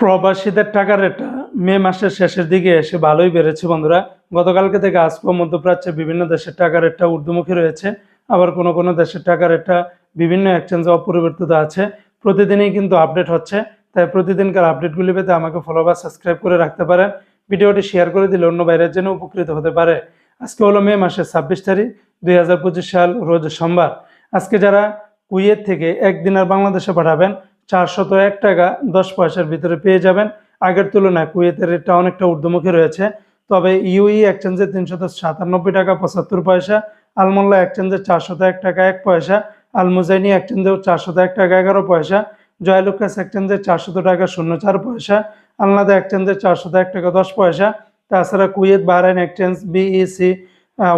প্রবাসীদের টাকার রেটটা মে মাসের শেষের দিকে এসে ভালোই বেড়েছে বন্ধুরা। গতকালকে থেকে আজ মধ্যপ্রাচ্যে বিভিন্ন দেশের টাকার রেটটা ঊর্ধ্বমুখী রয়েছে। আবার কোনো কোনো দেশের টাকার রেটটা বিভিন্ন এক্সচেঞ্জে অপরিবর্তিত আছে। প্রতিদিনই কিন্তু আপডেট হচ্ছে। তাই প্রতিদিনকার আপডেটগুলি পেতে আমাকে ফলো বা সাবস্ক্রাইব করে রাখতে পারেন। ভিডিওটি শেয়ার করে দিলে অন্য বাইরের জন্য উপকৃত হতে পারে। আজকে হলো মে মাসের ছাব্বিশ তারিখ, দুই হাজার পঁচিশ সাল, রোজ সোমবার। আজকে যারা কুয়েত থেকে একদিনের বাংলাদেশে পাঠাবেন চারশত এক টাকা দশ পয়সার ভিতরে পেয়ে যাবেন। আগের তুলনায় কুয়েতের রেটটা অনেকটা ঊর্ধ্বমুখী রয়েছে। তবে ইউই এক্সচেঞ্জে তিনশত সাতানব্বই টাকা পঁচাত্তর পয়সা, আলমোল্লা এক্সচেঞ্জে চারশত এক টাকা এক পয়সা, আলমুজাইনি এক্সচেঞ্জেও চারশত এক টাকা এগারো পয়সা, জয়লুকাস এক্সচেঞ্জে চারশত টাকা শূন্য চার পয়সা, আলনাদা এক্সচেঞ্জে চারশত এক টাকা দশ পয়সা। তাছাড়া Kuwait, Bahrain exchange, BEC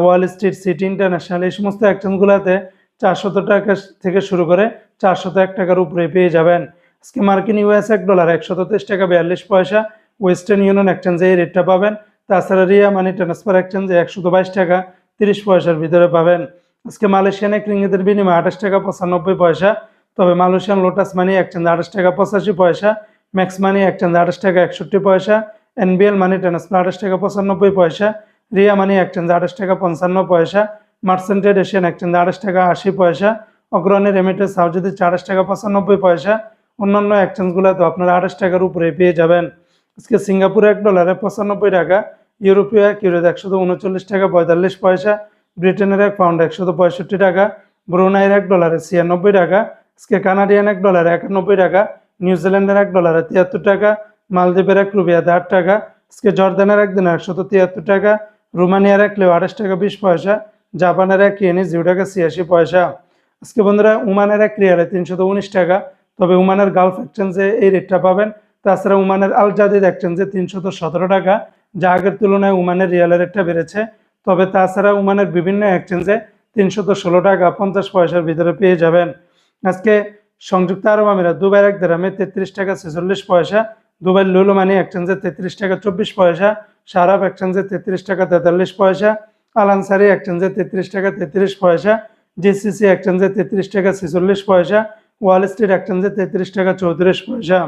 Wall Street, City International এই সমস্ত এক্সচেঞ্জগুলোতে চারশত টাকা থেকে শুরু করে চারশত এক টাকার উপরে পেয়ে যাবেন। আজকে মার্কিন ইউএস এক ডলার, একশত তেইশ টাকা, বিয়াল্লিশ পয়সা। ওয়েস্টার্ন ইউনিয়ন এক্সচেঞ্জে এই রেটটা পাবেন। তাছাড়া রিয়া মানি ট্রান্সফার এক্সচেঞ্জে একশত বাইশ টাকা, তিরিশ পয়সার ভিতরে পাবেন। আজকে মালয়েশিয়ান এক রিঙ্গিতের বিনিময়ে আঠাশ টাকা, পঁচানব্বই পয়সা। তবে মালয়েশিয়ান লোটাস মানি এক্সচেঞ্জ আঠাশ টাকা, পঁচাশি পয়সা। ম্যাক্স মানি এক্সচেঞ্জ আঠাশ টাকা, একষট্টি পয়সা। এনবিএল মানি ট্রান্সফার আঠাশ টাকা, পঁচানব্বই পয়সা। রিয়া মানি এক্সচেঞ্জ আঠাশ টাকা, পঞ্চান্ন পয়সা। মার্সেন্টেড এশিয়ান এক্সচেঞ্জ আঠাশ টাকা, আশি পয়সা। অগ্রণী রেমিটেন্স সাউজিতে আঠাশ টাকা, পঁচানব্বই পয়সা, অন্যান্য এক্সচেঞ্জগুলোতে আপনারা আঠাশ টাকার উপরে পেয়ে যাবেন। আজকে সিঙ্গাপুর এক ডলারে পঁচানব্বই টাকা, ইউরোপীয় এক, ইউরোতে একশত উনচল্লিশ টাকা, পঁয়তাল্লিশ পয়সা, ব্রিটেনের এক পাউন্ড একশত পঁয়ষট্টি টাকা, ব্রুনাইয়ের এক ডলারে ছিয়ানব্বই টাকা, আজকে কানাডিয়ান এক ডলারে একানব্বই টাকা নিউজিল্যান্ডের এক ডলারে তিয়াত্তর টাকা, মালদ্বীপের এক রুপিয়াতে আট টাকা, আজকে জর্দানের এক দিনে একশত তিয়াত্তর টাকা, রোমানিয়ার এক লেও আঠাশ টাকা বিশ পয়সা, জাপানের এক ইয়েনি জিরো টাকা ছিয়াশি পয়সা। আজকে বন্ধুরা উমানের এক রিয়ালে উনিশ টাকা, তবে উমানের গালফ এক্সচেঞ্জে এই রেটটা পাবেন। তাছাড়া উমানের আল জাদিদ এক্সচেঞ্জে সতেরো টাকা। যা আগের তুলনায় উমানের রিয়ালের রেটটা বেড়েছে। তবে তাছাড়া উমানের বিভিন্ন এক্সচেঞ্জে তিনশত ষোলো টাকা পঞ্চাশ পয়সার ভিতরে পেয়ে যাবেন। আজকে সংযুক্ত আরব আমিরাত, দুবাইয়ের এক দেরামে তেত্রিশ টাকা ছেচল্লিশ পয়সা দুবাই লুলু মানি এক্সচেঞ্জে তেত্রিশ টাকা চব্বিশ পয়সা সারাপ এক্সচেঞ্জে তেত্রিশ টাকা তেতাল্লিশ পয়সা আলানসারি এক্সচেঞ্জে তেত্রিশ টাকা তেত্রিশ পয়সা জিসিসি এক্সচেঞ্জে তেত্রিশ টাকা ছেচল্লিশ পয়সা ওয়াল স্ট্রিট এক্সচেঞ্জে তেত্রিশ টাকা চৌত্রিশ পয়সা।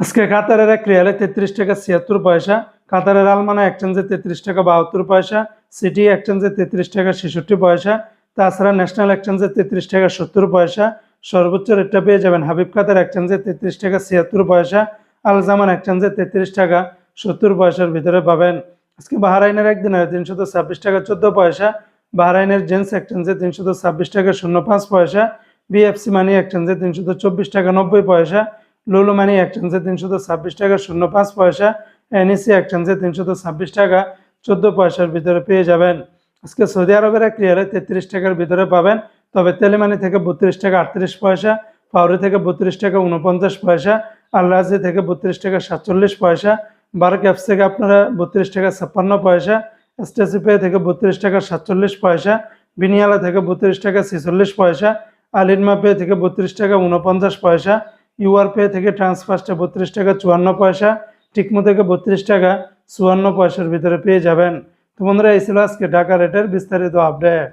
আজকে কাতারের এক রিয়ালে তেত্রিশ টাকা ছিয়াত্তর পয়সা, কাতারের আলমানা এক্সচেঞ্জে তেত্রিশ টাকা বাহাত্তর পয়সা সিটি এক্সচেঞ্জে তেত্রিশ টাকা ছেষট্টি পয়সা, তাছাড়া ন্যাশনাল এক্সচেঞ্জে তেত্রিশ টাকা সত্তর পয়সা, সর্বোচ্চ রেটটা পেয়ে যাবেন হাবিব কাতার এক্সচেঞ্জে তেত্রিশ টাকা ছিয়াত্তর পয়সা আল আলজামান এক্সচেঞ্জে তেত্রিশ টাকা সত্তর পয়সার ভিতরে পাবেন। আজকে বাহারাইনের একদিনে তিনশত ছাব্বিশ টাকা চোদ্দ পয়সা বাহারাইনের জেন্স এক্সচেঞ্জে তিনশত ছাব্বিশ টাকা শূন্য পাঁচ পয়সা। বিএফসি মানি এক্সচেঞ্জে তিনশত চব্বিশ টাকা, নব্বই পয়সা। লুলু মানি এক্সচেঞ্জে তিনশত ছাব্বিশ টাকা শূন্য পাঁচ পয়সা। এনইসি এক্সচেঞ্জে তিনশত ছাব্বিশ টাকা, চোদ্দ পয়সার ভিতরে পেয়ে যাবেন। আজকে সৌদি আরবের এক রিয়ালে তেত্রিশ টাকার ভিতরে পাবেন। তবে তেলেমানি থেকে বত্রিশ টাকা, আটত্রিশ পয়সা। পাউরি থেকে বত্রিশ টাকা উনপঞ্চাশ পয়সা। আল্লাহাজি থেকে বত্রিশ টাকা, সাতচল্লিশ পয়সা। বারো ক্যাপস থেকে আপনারা বত্রিশ টাকা, ছাপ্পান্ন পয়সা। এসটিসি পে থেকে বত্রিশ টাকা সাতচল্লিশ পয়সা, বিনিয়ালা থেকে বত্রিশ টাকা ছেচল্লিশ পয়সা, আলিনমা পে থেকে বত্রিশ টাকা উনপঞ্চাশ পয়সা ইউআর পে থেকে ট্রান্সফার্স্টে বত্রিশ টাকা চুয়ান্ন পয়সা, টিকমো থেকে বত্রিশ টাকা চুয়ান্ন পয়সার ভিতরে পেয়ে যাবেন। তো বন্ধুরা, এই ছিল আজকে ঢাকা রেটের বিস্তারিত আপডেট